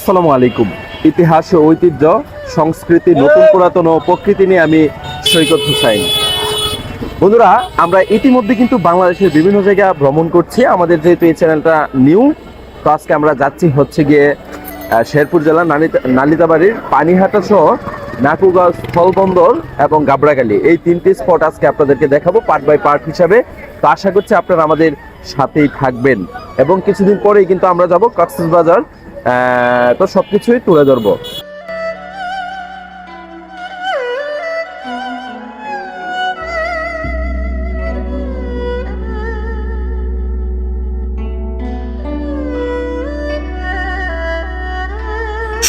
আসসালামু আলাইকুম। ইতিহাস ও ঐতিহ্য সংস্কৃতি নতুন পুরাতন ও প্রকৃতি নিয়ে আমি সৈকত হুসাইন। বন্ধুরা আমরা ইতিমধ্যে কিন্তু বাংলাদেশের বিভিন্ন জায়গা ভ্রমণ করছি। আমাদের যেহেতু এই চ্যানেলটা নিউ তো আজকে আমরা যাচ্ছি হচ্ছে গিয়ে শেরপুর জেলার নালিতা নালিতাবাড়ির পানিহাটা সহ নাকুগাঁও স্থলবন্দর এবং গাবড়াগালি। এই তিনটি স্পট আজকে আপনাদেরকে দেখাবো পার্ট বাই পার্ট হিসাবে। তো আশা করছি আপনারা আমাদের সাথেই থাকবেন। এবং কিছুদিন পরেই কিন্তু আমরা যাব কক্সবাজার। তো সবকিছুই তুলে ধরবো।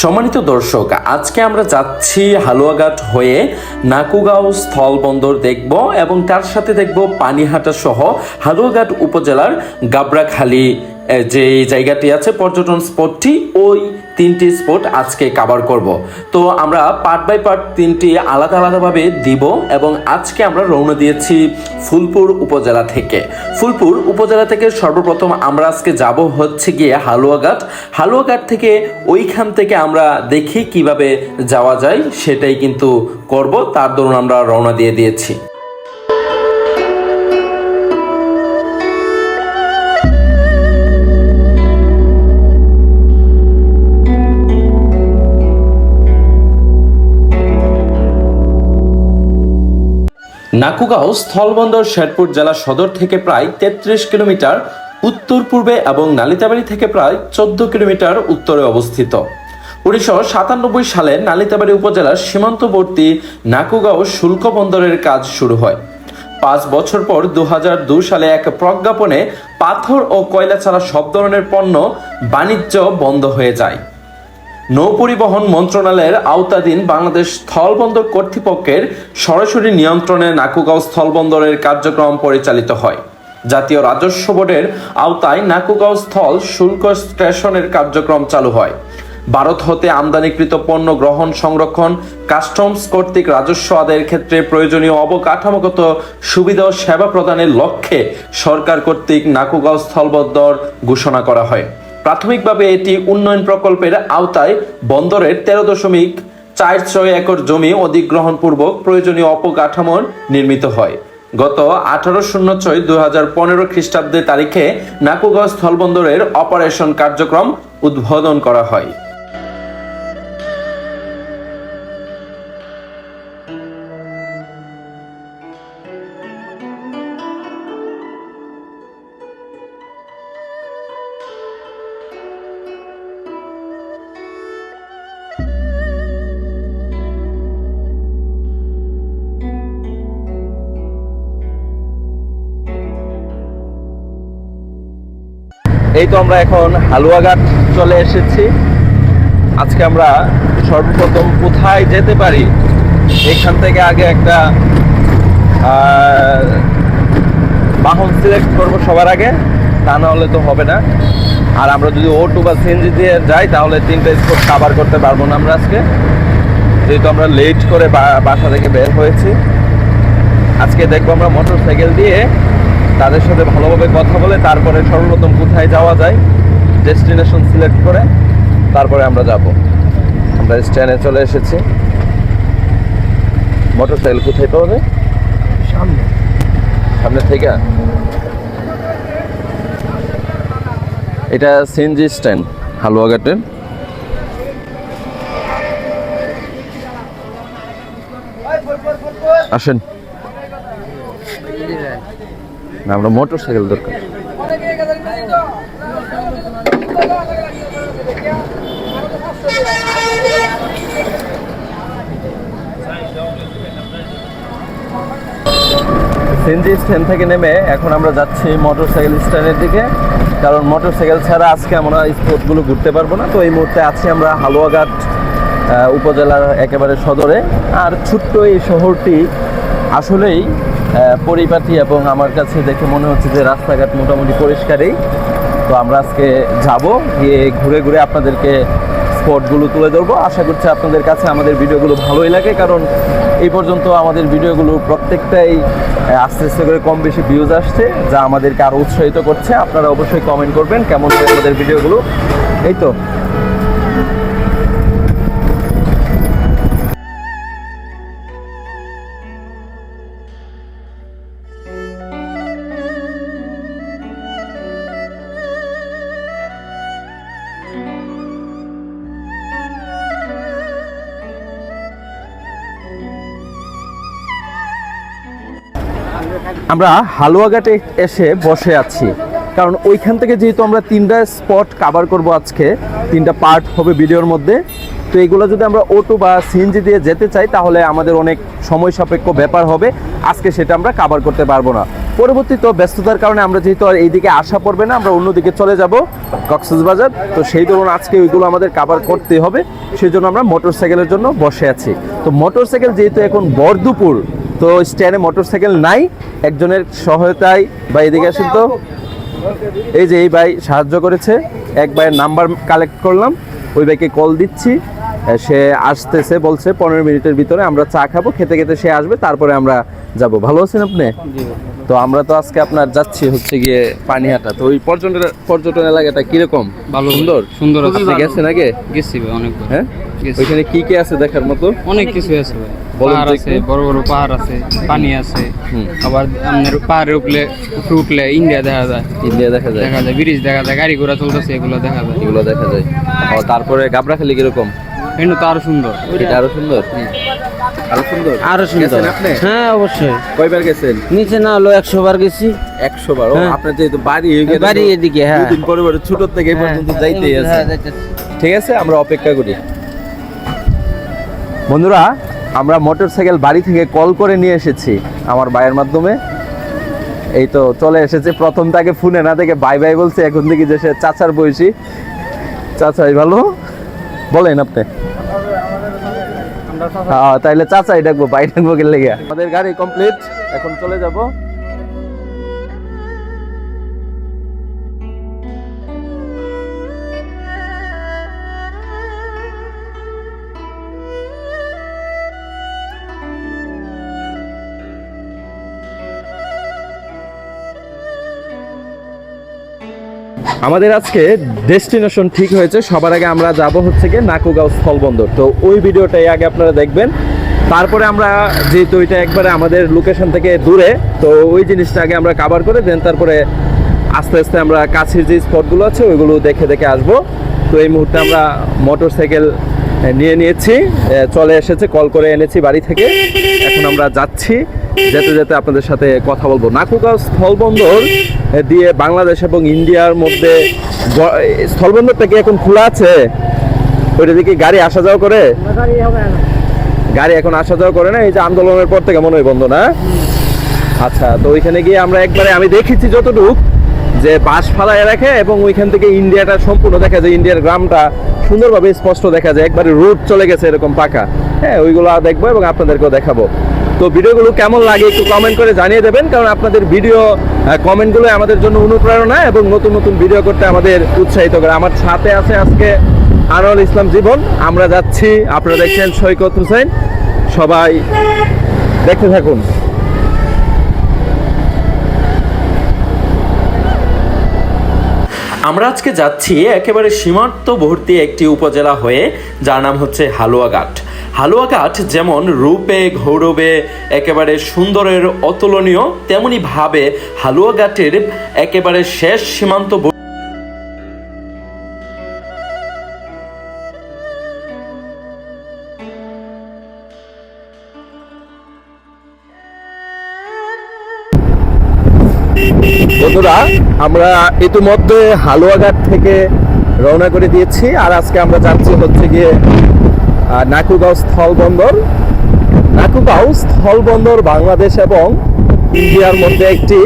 সম্মানিত দর্শক, আজকে আমরা যাচ্ছি হালুয়াঘাট হয়ে নাকুগাঁও স্থলবন্দর দেখব এবং তার সাথে দেখব পানিহাটা সহ হালুয়াঘাট উপজেলার গাবরাখালী যে জায়গাটি আছে পর্যটন স্পটটি, ওই তিনটি স্পট আজকে কাভার করব। তো আমরা পার্ট বাই পার্ট তিনটি আলাদা আলাদাভাবে দিব এবং আজকে আমরা রওনা দিয়েছি ফুলপুর উপজেলা থেকে। ফুলপুর উপজেলা থেকে সর্বপ্রথম আমরা আজকে যাব হচ্ছে গিয়ে হালুয়াঘাট। হালুয়াঘাট থেকে ওইখান থেকে আমরা দেখি কীভাবে যাওয়া যায়, সেটাই কিন্তু করব। তার দরুন আমরা রওনা দিয়ে দিয়েছি। নাকুগাঁও স্থলবন্দর শেরপুর জেলা সদর থেকে প্রায় তেত্রিশ কিলোমিটার উত্তর পূর্বে এবং নালিতাবাড়ি থেকে প্রায় চোদ্দ কিলোমিটার উত্তরে অবস্থিত। উনিশশো সাতানব্বই সালে নালিতাবাড়ি উপজেলার সীমান্তবর্তী নাকুগাঁও শুল্ক বন্দরের কাজ শুরু হয়। পাঁচ বছর পর দু সালে এক প্রজ্ঞাপনে পাথর ও কয়লা ছাড়া সব ধরনের পণ্য বাণিজ্য বন্ধ হয়ে যায়। নৌপরিবহন মন্ত্রণালয়ের আওতাধীন বাংলাদেশ স্থলবন্দর কর্তৃপক্ষের সরাসরি নিয়ন্ত্রণে নাকুগাঁও স্থলবন্দরের কার্যক্রম পরিচালিত হয়। জাতীয় রাজস্ব বোর্ডের আওতায় নাকুগাঁও স্থল শুল্ক স্টেশনের কার্যক্রম চালু হয়। ভারত হতে আমদানিকৃত পণ্য গ্রহণ, সংরক্ষণ, কাস্টমস কর্তৃক রাজস্ব আদায়ের ক্ষেত্রে প্রয়োজনীয় অবকাঠামোগত সুবিধা ও সেবা প্রদানের লক্ষ্যে সরকার কর্তৃক নাকুগাঁও স্থলবন্দর ঘোষণা করা হয়। প্রাথমিকভাবে এটি উন্নয়ন প্রকল্পের আওতায় বন্দরের তেরো দশমিক চার ছয় একর জমি অধিগ্রহণ পূর্বক প্রয়োজনীয় অপকাঠামো নির্মিত হয়। গত আঠারো শূন্য ছয় দু হাজার পনেরো খ্রিস্টাব্দের তারিখে নাকুগাঁও স্থলবন্দরের অপারেশন কার্যক্রম উদ্বোধন করা হয়। এই তো আমরা এখন হালুয়াঘাট চলে এসেছি। আজকে আমরা সর্বপ্রথম কোথায় যেতে পারি? এখান থেকে আগে একটা বাহন সিলেক্ট করব সবার আগে। তা না হলে তো হবে না। আর আমরা যদি অটো বা সিএনজি দিয়ে যাই, তাহলে তিনটা স্পট কাভার করতে পারব না আমরা আজকে। যেহেতু আমরা লেট করে বাসা থেকে বের হয়েছি। আজকে দেখব আমরা মোটর সাইকেল দিয়ে তাদের সাথে ভালোভাবে কথা বলে তারপরে সর্বপ্রথম কোথায় যাওয়া যায় ডেস্টিনেশন সিলেক্ট করে তারপরে আমরা যাব। আমরা স্ট্যান্ডে চলে এসেছি। মোটর সাইকেল কোথায় পাওয়া যায়? সামনে। সামনে থেকে? এটা সিএনজি স্ট্যান্ড হালুয়াঘাটের আসেন। না, আমরা মোটর সাইকেল দরকার। সিএনজি স্ট্যান্ড থেকে নেমে এখন আমরা যাচ্ছি মোটর সাইকেল স্ট্যান্ডের দিকে। কারণ মোটর সাইকেল ছাড়া আজকে আমরা স্পটগুলো ঘুরতে পারব না। তো এই মুহূর্তে আছি আমরা হালুয়াঘাট উপজেলার একেবারে সদরে। আর ছোট্ট এই শহরটি আসলেই পরিপাটি এবং আমার কাছে দেখে মনে হচ্ছে যে রাস্তাঘাট মোটামুটি পরিষ্কারই। তো আমরা আজকে যাব, গিয়ে ঘুরে ঘুরে আপনাদেরকে স্পটগুলো তুলে ধরবো। আশা করছি আপনাদের কাছে আমাদের ভিডিওগুলো ভালোই লাগে, কারণ এই পর্যন্ত আমাদের ভিডিওগুলো প্রত্যেকটাই আস্তে আস্তে করে কম বেশি ভিউজ আসছে, যা আমাদেরকে আরও উৎসাহিত করছে। আপনারা অবশ্যই কমেন্ট করবেন, কেমন আমাদের ভিডিওগুলো। এই তো আমরা হালুয়াঘাটে এসে বসে আছি। কারণ ওইখান থেকে যেহেতু আমরা তিনটা স্পট কাভার করব আজকে, তিনটা পার্ট হবে ভিডিওর মধ্যে, তো এগুলো যদি আমরা অটো বা সিএনজি দিয়ে যেতে চাই, তাহলে আমাদের অনেক সময় সাপেক্ষ ব্যাপার হবে। আজকে সেটা আমরা কাভার করতে পারব না। পরবর্তীতে ব্যস্ততার কারণে আমরা যেহেতু আর এইদিকে আসা পড়বে না, আমরা অন্যদিকে চলে যাব, কক্সবাজার। তো সেই ধরুন আজকে ওইগুলো আমাদের কাভার করতে হবে। সেই জন্য আমরা মোটর সাইকেলের জন্য বসে আছি। তো মোটর সাইকেল যেহেতু এখন বর্ধুপুর তো স্ট্যান্ডে মোটর সাইকেল নাই, একজনের সহায়তায় বা এদিকে আসেন তো। এই যে এই ভাই সাহায্য করেছে, এক ভাইয়ের নাম্বার কালেক্ট করলাম, ওই ভাইকে কল দিচ্ছি। সে আসতেছে বলছে পনেরো মিনিটের ভিতরে আমরা চা খাব খেতে খেতে সে আসবে তারপরে আমরা যাব। ভালো আছেন আপনি? তো আমরা তো আজকে আপনার যাচ্ছি হচ্ছে গিয়ে পানিহাটা। তো ওই পর্যটন পর্যটন এলাকাটা কীরকম? ভালো। সুন্দর? সুন্দর আছে। আপনি গেছেন আগে? গেছি অনেকবার। হ্যাঁ? ওইখানে কি কি আছে দেখার মতো? অনেক কিছু আছে পাহাড় আছে বড় বড় পাহাড় আছে পানি আছে। আবার আপনার পাহাড়ে উঠলে উঠলে ইন্ডিয়া দেখা যায়। ইন্ডিয়া দেখা যায়। দেখা যায় ব্রিজ দেখা যায় গাড়ি ঘোড়া চলতেছে এগুলো দেখা যায়। এগুলো দেখা যায়। তারপরে গাবরাখালি কীরকম? তো আরও সুন্দর। এটা আরও সুন্দর? আরও সুন্দর? আরও সুন্দর। হ্যাঁ অবশ্যই। কয়বার গেছেন? নিচে না হলো একশো বার গেছি। একশো বার? হ্যাঁ। আপনার যেহেতু বাড়ি বাড়ি এদিকে, হ্যাঁ। দুদিন পরে পরে ছোট থেকে পর্যন্ত যাইতেই আছে। হ্যাঁ, ঠিক আছে আমরা অপেক্ষা করি। বন্ধুরা আমরা মোটরসাইকেল বাড়ি থেকে কল করে নিয়ে এসেছি আমার ভাইয়ের মাধ্যমে। এই তো চলে এসেছে প্রথম তাকে ফোনে না দেখে বাই বাই বলছে এখন দেখি যে সে চাচার বয়সী। চাচাই ভালো? বলেন আপনি। হ্যাঁ তাইলে চাচাই ডাকবো বাই ডাকবো গেলে গিয়া। আমাদের গাড়ি কমপ্লিট এখন চলে যাব। আমাদের আজকে ডেস্টিনেশন ঠিক হয়েছে। সবার আগে আমরা যাব হচ্ছে গিয়ে নাকুগাঁও স্থলবন্দর। তো ওই ভিডিওটাই আগে আপনারা দেখবেন। তারপরে আমরা যেহেতু ওইটা একবারে আমাদের লোকেশন থেকে দূরে, তো ওই জিনিসটা আগে আমরা কাভার করে দেন তারপরে আস্তে আস্তে আমরা কাছের যে স্পটগুলো আছে, ওইগুলো দেখে দেখে আসব। তো এই মুহূর্তে আমরা মোটর সাইকেল নিয়ে নিয়েছি। চলে এসেছে কল করে এনেছি বাড়ি থেকে। এখন আমরা যাচ্ছি। যেতে যেতে আপনাদের সাথে কথা বলব। নাকুগাঁও স্থলবন্দর দিয়ে বাংলাদেশ এবং ইন্ডিয়ার মধ্যে স্থলবন্দরটা কি এখন খোলা আছে? ওইটা দিকে গাড়ি আসা যাওয়া করে? গাড়ি এখন আসা যাওয়া করে না? এই যে আন্দোলনের পর থেকে মনে হয় বন্ধ না? আচ্ছা তো ওইখানে গিয়ে আমরা একবারে আমি দেখেছি যতটুক যে বাস ফালায় রাখে এবং ওইখান থেকে ইন্ডিয়াটা সম্পূর্ণ দেখা যায়। ইন্ডিয়ার গ্রামটা সুন্দরভাবে স্পষ্ট দেখা যায়। একবারে রুট চলে গেছে এরকম পাকা। হ্যাঁ ওইগুলো দেখব এবং আপনাদেরকেও দেখাবো। তো ভিডিওগুলো কেমন লাগে একটু কমেন্ট করে জানিয়ে দেবেন, কারণ আপনাদের ভিডিও কমেন্টগুলো আমাদের জন্য অনুপ্রেরণা এবং নতুন নতুন ভিডিও করতে আমাদের উৎসাহিত করে। আমার সাথে আছে আজকে আনোয়ার ইসলাম জীবন। আমরা যাচ্ছি, আপনারা দেখছেন সৈকত হুসেন। সবাই দেখতে থাকুন। আমরা আজকে যাচ্ছি একেবারে সীমান্তবর্তী একটি উপজেলা হয়ে, যার নাম হচ্ছে হালুয়াঘাট। হালুয়াঘাট যেমন রূপে গৌরবে একেবারে সুন্দরের অতুলনীয়, তেমনি ভাবে হালুয়াঘাটের একেবারে শেষ সীমান্ত বন্ধুরা, আমরা ইতিমধ্যে হালুয়াঘাট থেকে রওনা করে দিয়েছি, আর আজকে আমরা যাচ্ছি হচ্ছে গিয়ে আহ, নাকুগাঁও স্থলবন্দর নাকুগাঁও স্থলবন্দর বাংলাদেশ এবং ইন্ডিয়ার মধ্যে একটি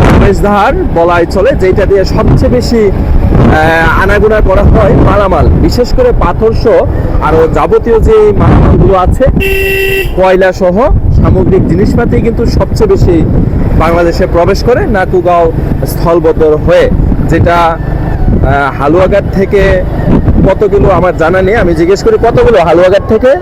প্রবেশদ্বার বলাই চলে যেটা দিয়ে সবচেয়ে বেশি আনাগোনা করা হয় মালামাল। বিশেষ করে পাথর সহ আরও যাবতীয় যে মালামালগুলো আছে কয়লা সহ সামগ্রিক জিনিসপাতি কিন্তু সবচেয়ে বেশি বাংলাদেশে প্রবেশ করে নাকুগাঁও স্থলবন্দর হয়ে যেটা হালুয়াঘাট থেকে কত কিলো আমার জানা নেই, আমি জিজ্ঞেস করি কত কিলো হালুয়াঘাট থেকে?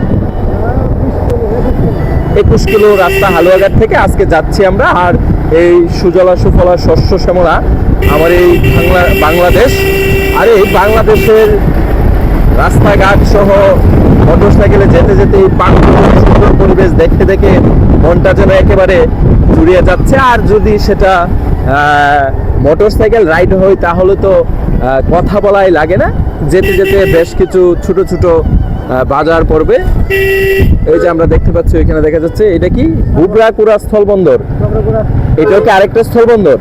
একুশ কিলো রাস্তা হালুয়াঘাট থেকে আজকে যাচ্ছি আমরা। আর এই সুজলা সুফলা শস্য শ্যামলা, আমার এই বাংলা, বাংলাদেশ। আর এই বাংলাদেশের রাস্তাঘাট সহ মোটর সাইকেলে যেতে যেতে এই সুন্দর পরিবেশ দেখতে দেখে মনটা যেন একেবারে জুড়িয়ে যাচ্ছে। আর যদি সেটা মোটর সাইকেল রাইড হয় তাহলে তো কথা বলাই লাগে না। যেতে যেতে বেশ কিছু ছোট ছোট বাজার পড়বে। এই যে আমরা দেখতে পাচ্ছি এখানে দেখা যাচ্ছে এটা কি? বুবরাকুড়া স্থল বন্দর এটা কি আরেকটা স্থল বন্দর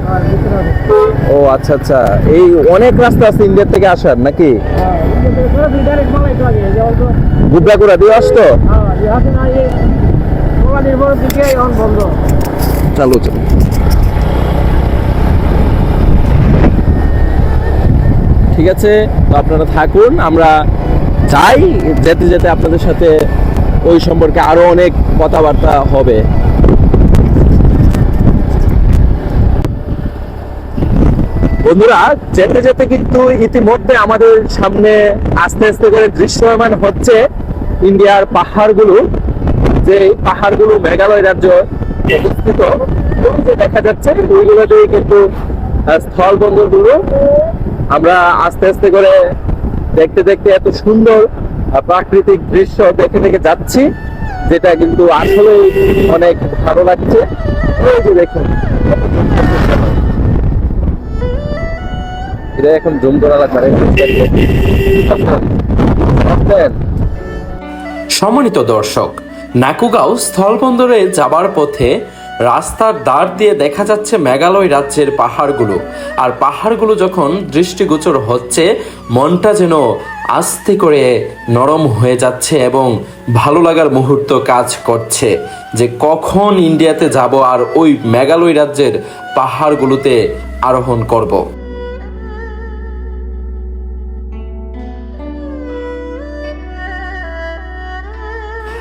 ও আচ্ছা আচ্ছা। এই অনেক রাস্তা আছে ইন্ডিয়ার থেকে আসার নাকি? বুবরাকুড়া দিয়ে আসতো চালু চালু ঠিক আছে? তো আপনারা থাকুন, আমরা যাই, যেতে যেতে আপনাদের সাথে ওই সম্পর্কে আরও অনেক কথাবার্তা হবে। বন্ধুরা, যেতে যেতে কিন্তু ইতিমধ্যে আমাদের সামনে আস্তে আস্তে করে দৃশ্যমান হচ্ছে ইন্ডিয়ার পাহাড়গুলো, যে পাহাড়গুলো মেঘালয় রাজ্য অবস্থিত। দেখা যাচ্ছে, ওইগুলোতেই কিন্তু স্থল বন্দরগুলো আমরা আস্তে আস্তে করে দেখতে দেখতে এত সুন্দর প্রাকৃতিক দৃশ্য দেখে দেখে যাচ্ছি, যেটা কিন্তু আসলে অনেক ভালো লাগছে। ওই যে দেখুন। এটা এখন জুম করা লাগবে। সম্মানিত দর্শক, নাকুগাঁও স্থলবন্দরে যাবার পথে রাস্তার দ্বার দিয়ে দেখা যাচ্ছে মেঘালয় রাজ্যের পাহাড়গুলো আর পাহাড়গুলো যখন দৃষ্টিগোচর হচ্ছে, মনটা যেন আস্তে করে নরম হয়ে যাচ্ছে এবং ভালো লাগার মুহূর্ত কাজ করছে যে কখন ইন্ডিয়াতে যাব আর ওই মেঘালয় রাজ্যের পাহাড়গুলোতে আরোহণ করব।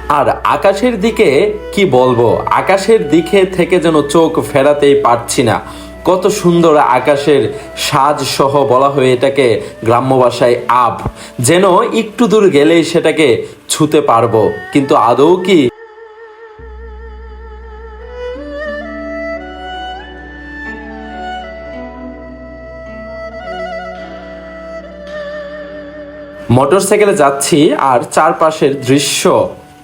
আর আকাশের দিকে কি বলব? আকাশের দিকে থেকে যেন চোখ ফেরাতেই পারছি না। কত সুন্দর আকাশের সাজ সহ বলা হয়ে এটাকে গ্রাম্য ভাষায় আপ যেন একটু দূর গেলেই সেটাকে ছুতে পারব। কিন্তু আদৌ কি মোটরসাইকেলে যাচ্ছি আর চারপাশের দৃশ্য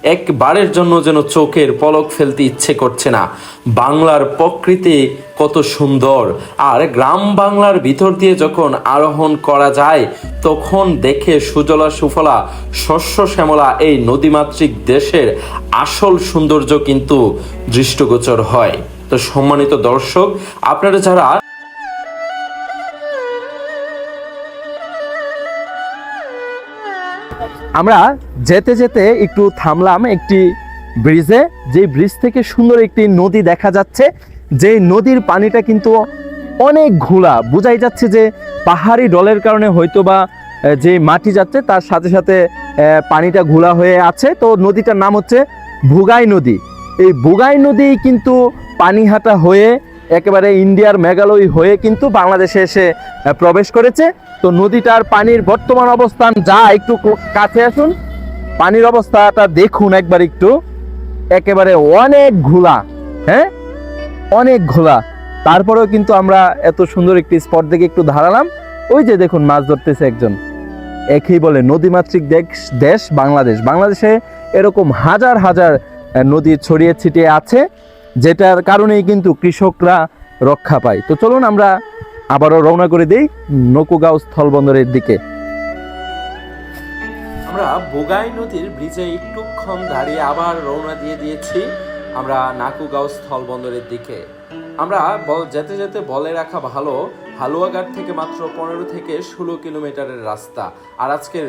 একবারের জন্য যেন চোখের পলক ফেলতে ইচ্ছে করছে না। বাংলার প্রকৃতি কত সুন্দর। আর গ্রাম বাংলার ভিতর দিয়ে যখন আরোহণ করা যায়, তখন দেখে সুজলা সুফলা, শস্য শ্যামলা এই নদীমাতৃক দেশের আসল সৌন্দর্য কিন্তু দৃষ্টগোচর হয়। তো সম্মানিত দর্শক, আপনারা যারা আমরা যেতে যেতে একটু থামলাম একটি ব্রিজে। যে ব্রিজ থেকে সুন্দর একটি নদী দেখা যাচ্ছে যে নদীর পানিটা কিন্তু অনেক ঘোলা। বোঝাই যাচ্ছে যে পাহাড়ি ডলের কারণে হয়তো বা যে মাটি যাচ্ছে, তার সাথে সাথে পানিটা ঘোলা হয়ে আছে। তো নদীটার নাম হচ্ছে ভুগাই নদী। এই ভুগাই নদী কিন্তু পানিহাটা হয়ে একেবারে ইন্ডিয়ার মেঘালয় হয়ে কিন্তু বাংলাদেশে এসে প্রবেশ করেছে। তো নদীটার পানির বর্তমান অবস্থান, যা একটু কাছে আসুন। পানির অবস্থাটা দেখুন একবার একটু। একেবারে অনেক ঘোলা হ্যাঁ? অনেক ঘোলা। তারপরেও কিন্তু আমরা এত সুন্দর একটি স্পট দেখে একটু ধারালাম। ওই যে দেখুন, মাছ ধরতেছে একজন। একই বলে, নদীমাতৃক দেশ দেশ বাংলাদেশ। বাংলাদেশে এরকম হাজার হাজার নদী ছড়িয়ে ছিটিয়ে আছে। যেটার কারণেই কিন্তু কৃষকরা রক্ষা পায়। তো চলুন আমরা আবারও রওনা করে দিই নকুগাঁও স্থলবন্দরের দিকে। আমরা বোগাই নদীর ব্রিজে একটুক্ষণ দাঁড়িয়ে আবার রওনা দিয়ে দিয়েছি আমরা নাকুগাঁও স্থল বন্দরের দিকে। আমরা বল, যেতে যেতে বলে রাখা ভালো, হালুয়াঘাট থেকে মাত্র পনেরো থেকে ষোলো কিলোমিটারের রাস্তা। আর আজকের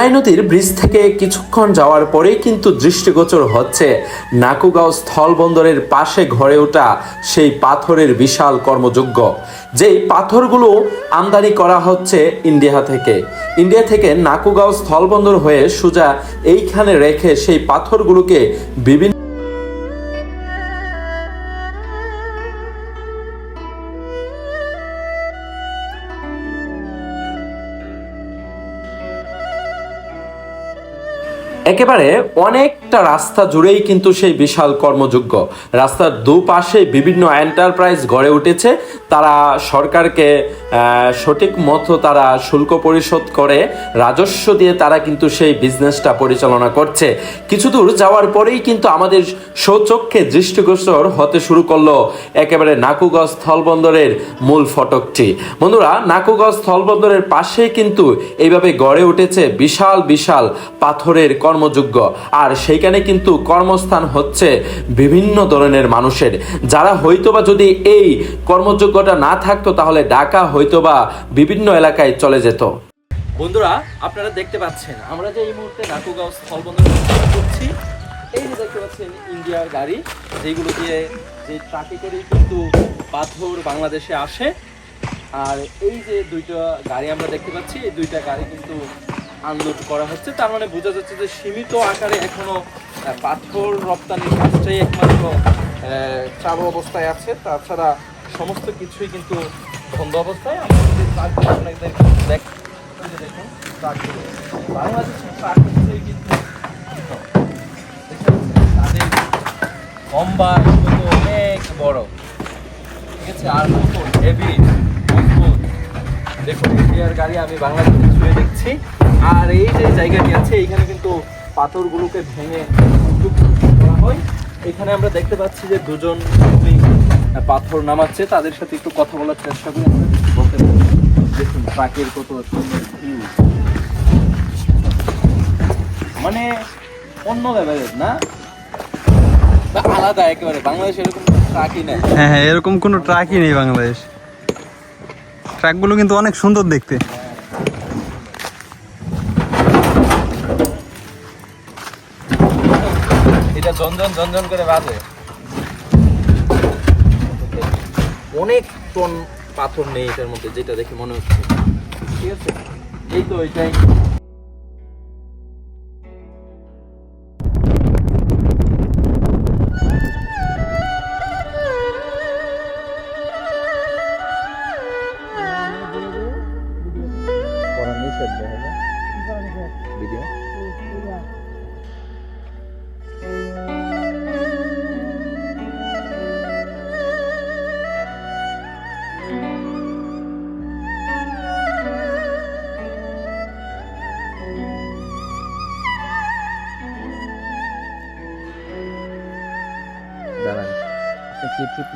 বোগাই নদীর ব্রিজ থেকে কিছুক্ষণ যাওয়ার পরেই কিন্তু দৃষ্টিগোচর হচ্ছে। নাকুগাঁও স্থল বন্দরের পাশে ঘরে ওঠা সেই পাথরের বিশাল কর্মযোগ্য যেই পাথরগুলো আমদানি করা হচ্ছে ইন্ডিয়া থেকে। ইন্ডিয়া থেকে নাকুগাঁও স্থলবন্দর হয়ে সোজা এইখানে রেখে সেই পাথরগুলোকে বিভিন্ন একেবারে অনেকটা রাস্তা জুড়েই কিন্তু সেই বিশাল কর্মযোগ্য। রাস্তার দুপাশে বিভিন্ন এন্টারপ্রাইজ গড়ে উঠেছে। তারা সরকারকে সঠিক মতো তারা শুল্ক পরিশোধ করে, রাজস্ব দিয়ে তারা কিন্তু সেই বিজনেসটা পরিচালনা করছে। কিছু দূর যাওয়ার পরেই কিন্তু আমাদের সচক্ষে দৃষ্টিগোচর হতে শুরু করল একেবারে নাকুগঞ্জ স্থলবন্দরের মূল ফটকটি। বন্ধুরা, নাকুগঞ্জ স্থলবন্দরের পাশে কিন্তু এইভাবে গড়ে উঠেছে বিশাল বিশাল পাথরের কর্মযোগ্য। আর সেইখানে কিন্তু কর্মস্থান হচ্ছে বিভিন্ন ধরনের মানুষের। যারা হয়তোবা যদি এই কর্মযোগ্যটা না থাকতো তাহলে ঢাকা হয়তোবা বিভিন্ন এলাকায় চলে যেত। বন্ধুরা আপনারা দেখতে পাচ্ছেন আমরা যে এই মুহূর্তে নাকুগাঁও স্থলবন্দর করছি এই যে দেখতে পাচ্ছেন ইন্ডিয়ার গাড়ি যেগুলো দিয়ে যে ট্রাকে করেই কিন্তু পাথর বাংলাদেশে আসে। আর এই যে দুইটা গাড়ি আমরা দেখতে পাচ্ছি এই দুইটা গাড়ি কিন্তু আনলোড করা হচ্ছে। তার মানে বোঝা যাচ্ছে যে সীমিত আকারে এখনও আহ, পাথর রপ্তানির কাজটাই একমাত্র চালু অবস্থায় আছে। তাছাড়া সমস্ত কিছুই কিন্তু বন্ধ অবস্থায় আমরা যদি দেখ দেখুন ট্রাকগুলো বাংলাদেশের ট্রাকগুলোই কিন্তু তাদের কিন্তু অনেক বড়। ঠিক আছে? আর কত হেভি দেখুন ইন্ডিয়ার গাড়ি আমি বাংলাদেশে ছুঁয়ে দেখছি। আর এই যে জায়গাটি আছে এইখানে কিন্তু পাথরগুলোকে ভেঙে করা হয়। এখানে আমরা দেখতে পাচ্ছি যে দুজন পাথর নামাচ্ছে তাদের সাথে একটু কথা বলার চেষ্টা করি বলতে পারি দেখুন ট্রাকের কত সুন্দর ভিউ মানে অন্য লেভেলের না? আলাদা একেবারে বাংলাদেশে এরকম ট্রাকই নেই। হ্যাঁ হ্যাঁ এরকম কোনো ট্রাকই নেই বাংলাদেশ। ট্রাকগুলো কিন্তু অনেক সুন্দর দেখতে। এটা জনজন জনজন করে বাজে। অনেক টন পাথর নেই এটার মধ্যে, যেটা দেখে মনে হচ্ছে। ঠিক আছে? এই তো, এটাই।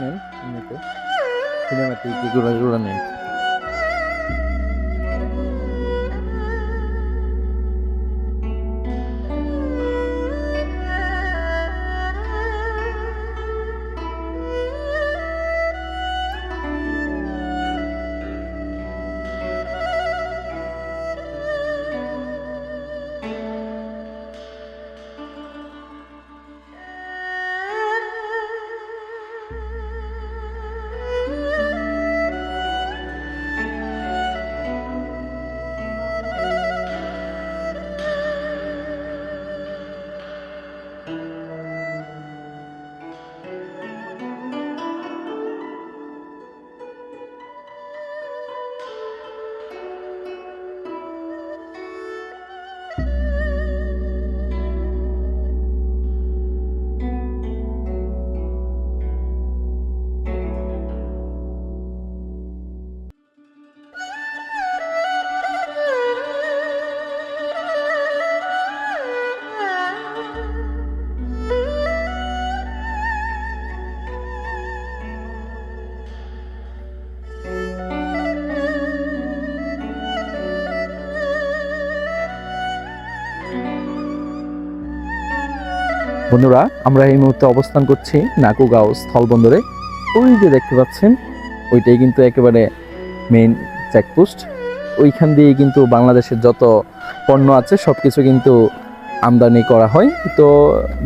নেন এমনিতে সিনেমাতে এগুলো এগুলো ঘোরা বন্ধুরা, আমরা এই মুহূর্তে অবস্থান করছি নাকুগাঁও স্থলবন্দরে। ওই যে দেখতে পাচ্ছেন, ওইটাই কিন্তু একেবারে মেইন চেকপোস্ট ওইখান দিয়ে কিন্তু বাংলাদেশের যত পণ্য আছে সব কিছু কিন্তু আমদানি করা হয়। তো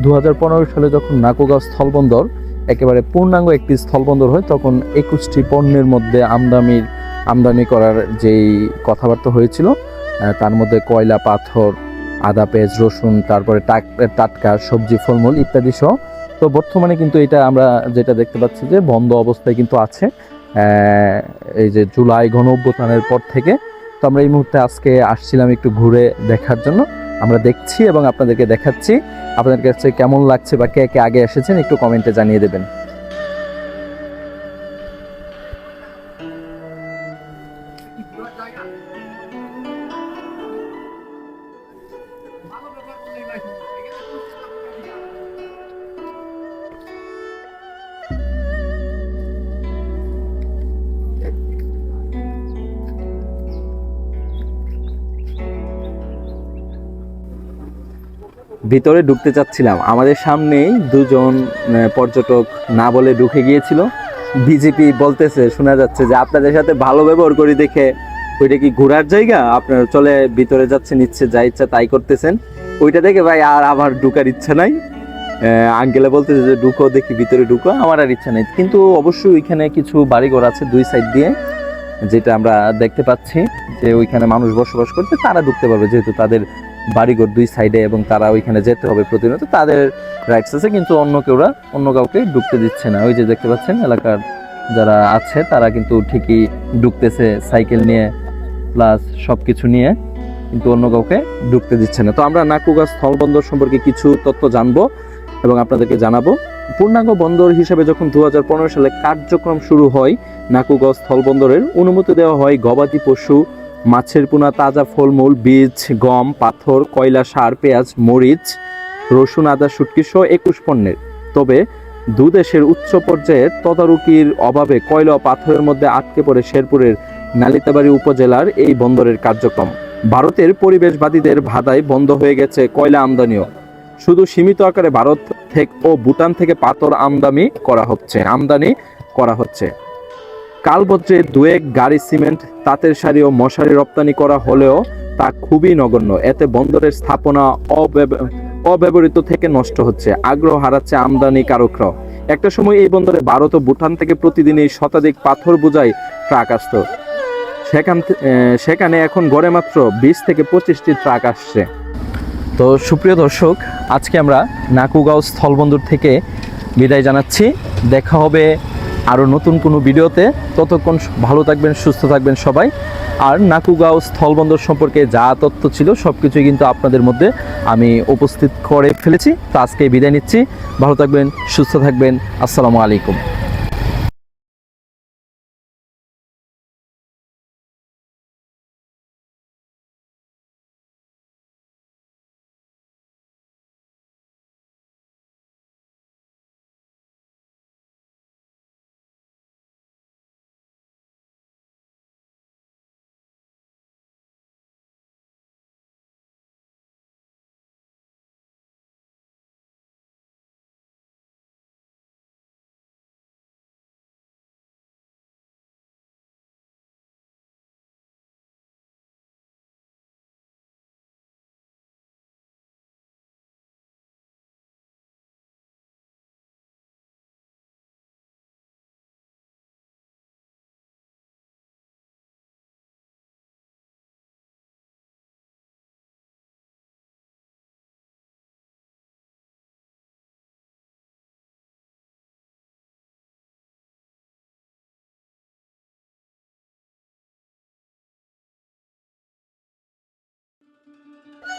দু হাজার পনেরো সালে যখন নাকুগাঁও স্থলবন্দর, একেবারে পূর্ণাঙ্গ একটি স্থলবন্দর হয়, তখন একুশটি পণ্যের মধ্যে আমদানির, আমদানি করার যেই কথাবার্তা হয়েছিল তার মধ্যে কয়লা, পাথর আদা, পেঁয়াজ, রসুন, তারপরে টাক- টাটকা, সবজি, ফলমূল ইত্যাদি সহ। তো বর্তমানে কিন্তু এটা আমরা যেটা দেখতে পাচ্ছি যে বন্ধ অবস্থায় কিন্তু আছে। এই যে জুলাই গণ অভ্যুত্থানের পর থেকে। তো আমরা এই মুহূর্তে আজকে আসছিলাম একটু ঘুরে দেখার জন্য। আমরা দেখছি এবং আপনাদেরকে দেখাচ্ছি। আপনাদের কাছে কেমন লাগছে বা কে কে আগে এসেছেন একটু কমেন্টে জানিয়ে দেবেন। ভিতরে ঢুকতে চাচ্ছিলাম। আমাদের সামনেই দুজন পর্যটক না বলে ঢুকে গিয়েছিল। বিজেপি বলতেছে, শোনা যাচ্ছে যে আপনাদের সাথে ভালো ব্যবহার করি দেখে ওইটা কি ঘোরার জায়গা? আপনার চলে ভিতরে যাচ্ছেন ইচ্ছে যা ইচ্ছা তাই করতেছেন। ওইটা দেখে ভাই আর আমার ঢুকার ইচ্ছা নাই। আঙ্কেলে বলতেছে যে ঢুকো, দেখি ভিতরে ঢুকো, আমার আর ইচ্ছা নেই। কিন্তু অবশ্যই ওইখানে কিছু বাড়িঘর আছে দুই সাইড দিয়ে, যেটা আমরা দেখতে পাচ্ছি যে ওইখানে মানুষ বসবাস করতে তারা ঢুকতে পারবে, যেহেতু তাদের বাড়িঘর দুই সাইডে এবং তারা ওইখানে যেতে হবে প্রতিনিয়ত, তাদের রাইটস আছে, কিন্তু অন্য কেউরা, অন্য কাউকে ঢুকতে দিচ্ছে না। ওই যে দেখতে পাচ্ছেন, এলাকার যারা আছে, তারা কিন্তু ঠিকই ঢুকতেছে সাইকেল নিয়ে প্লাস সব কিছু নিয়ে, কিন্তু অন্য কাউকে ঢুকতে দিচ্ছে না। তো আমরা নাকুগা স্থলবন্দর সম্পর্কে কিছু তথ্য জানব এবং আপনাদেরকে জানাব। পূর্ণাঙ্গ বন্দর হিসেবে যখন দু হাজার পনেরো সালে কার্যক্রম শুরু হয়, নাকুগা স্থলবন্দরের অনুমতি দেওয়া হয় গবাদি পশু মাছের পোনা, তাজা ফলমূল, বীজ, গম, পাথর, কয়লা, সার, পেঁয়াজ, মরিচ, রসুন, আদা, শুটকি সহ একুশ পণ্যের। তবে দুদেশের উচ্চ পর্যায়ের তদারকির অভাবে কয়লা ও পাথরের মধ্যে আটকে পড়ে শেরপুরের নালিতাবাড়ি উপজেলার এই বন্দরের কার্যক্রম। ভারতের পরিবেশবাদীদের বাধায় বন্ধ হয়ে গেছে কয়লা আমদানিও। শুধু সীমিত আকারে ভারত থেকে ও ভুটান থেকে পাথর আমদানি করা হচ্ছে, আমদানি করা হচ্ছে। কালবজ্রে দুয়েক গাড়ি সিমেন্ট, তাঁতের শাড়ি ও মশারি রপ্তানি করা হলেও তা খুবই নগণ্য। এতে বন্দরের স্থাপনা অব্যব- অব্যবহৃত থেকে নষ্ট হচ্ছে। আগ্রহ হারাচ্ছে আমদানি কারকরাও। একটা সময় এই বন্দরে ভারত ও ভুটান থেকে প্রতিদিনই শতাধিক পাথর বোঝাই ট্রাক আসতো। সেখান সেখানে এখন গড়ে মাত্র বিশ থেকে পঁচিশটি ট্রাক আসছে। তো সুপ্রিয় দর্শক, আজকে আমরা নাকুগাঁও স্থলবন্দর থেকে বিদায় জানাচ্ছি। দেখা হবে আরও নতুন কোনো ভিডিওতে ততক্ষণ ভালো থাকবেন, সুস্থ থাকবেন সবাই। আর নাকুগাঁও স্থলবন্দর সম্পর্কে যা তথ্য ছিল সব কিছুই কিন্তু আপনাদের মধ্যে আমি উপস্থিত করে ফেলেছি। তো আজকে বিদায় নিচ্ছি। ভালো থাকবেন, সুস্থ থাকবেন। আসসালামু আলাইকুম। Bye.